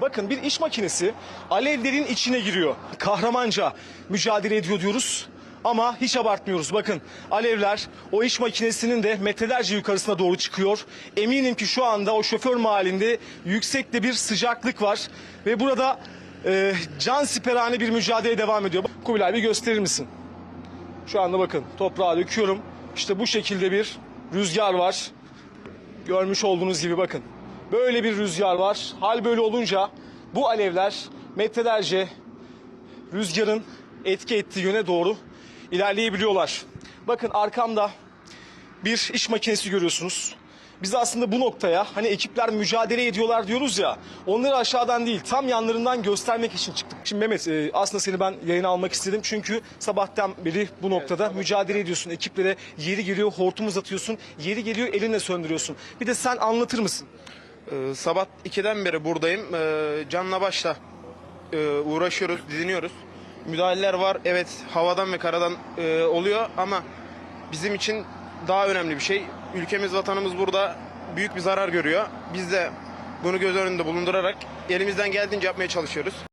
Bakın bir iş makinesi alevlerin içine giriyor. Kahramanca mücadele ediyor diyoruz. Ama hiç abartmıyoruz. Bakın alevler o iş makinesinin de metrelerce yukarısına doğru çıkıyor. Eminim ki şu anda o şoför mahallinde yüksekte bir sıcaklık var. Ve burada e, can siperhane bir mücadele devam ediyor. Kubilay bir gösterir misin? Şu anda bakın toprağa döküyorum. İşte bu şekilde bir rüzgar var. Görmüş olduğunuz gibi bakın. Böyle bir rüzgar var. Hal böyle olunca bu alevler metrelerce rüzgarın etki ettiği yöne doğru ilerleyebiliyorlar. Bakın arkamda bir iş makinesi görüyorsunuz. Biz aslında bu noktaya hani ekipler mücadele ediyorlar diyoruz ya onları aşağıdan değil tam yanlarından göstermek için çıktık. Şimdi Mehmet e, aslında seni ben yayına almak istedim çünkü sabahtan beri bu noktada mücadele ediyorsun. Ekiplere yeri geliyor hortum uzatıyorsun yeri geliyor elinle söndürüyorsun. Bir de sen anlatır mısın? Ee, sabah 2'den beri buradayım. Ee, canla başla e, uğraşıyoruz, didiniyoruz. Müdahaleler var. Evet havadan ve karadan e, oluyor ama bizim için daha önemli bir şey. Ülkemiz, vatanımız burada büyük bir zarar görüyor. Biz de bunu göz önünde bulundurarak elimizden geldiğince yapmaya çalışıyoruz.